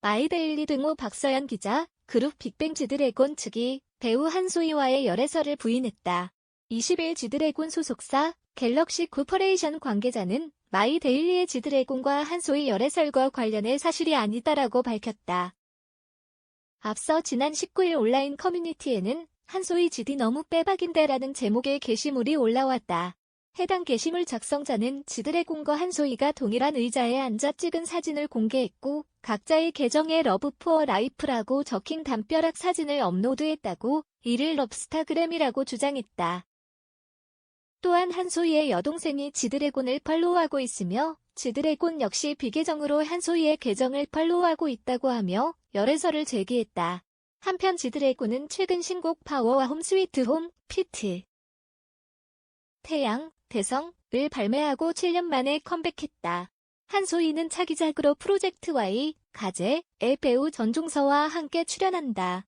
마이데일리 등호 박서연 기자, 그룹 빅뱅 지드래곤 측이 배우 한소희와의 열애설을 부인했다. 20일 지드래곤 소속사 갤럭시 코퍼레이션 관계자는 마이데일리의 지드래곤과 한소희 열애설과 관련해 사실이 아니다라고 밝혔다. 앞서 지난 19일 온라인 커뮤니티에는 한소희 지디 너무 빼박인데라는 제목의 게시물이 올라왔다. 해당 게시물 작성자는 지드래곤과 한소희가 동일한 의자에 앉아 찍은 사진을 공개했고 각자의 계정에 러브 푸어 라이프라고 적힌 담벼락 사진을 업로드했다고 이를 럽스타그램이라고 주장했다. 또한 한소희의 여동생이 지드래곤을 팔로우하고 있으며 지드래곤 역시 비계정으로 한소희의 계정을 팔로우하고 있다고 하며 열애설을 제기했다. 한편 지드래곤은 최근 신곡 파워와 홈 스위트 홈 피트 태양, 대성을 발매하고 7년 만에 컴백했다. 한소희는 차기작으로 프로젝트 Y, 가제의 배우 전종서와 함께 출연한다.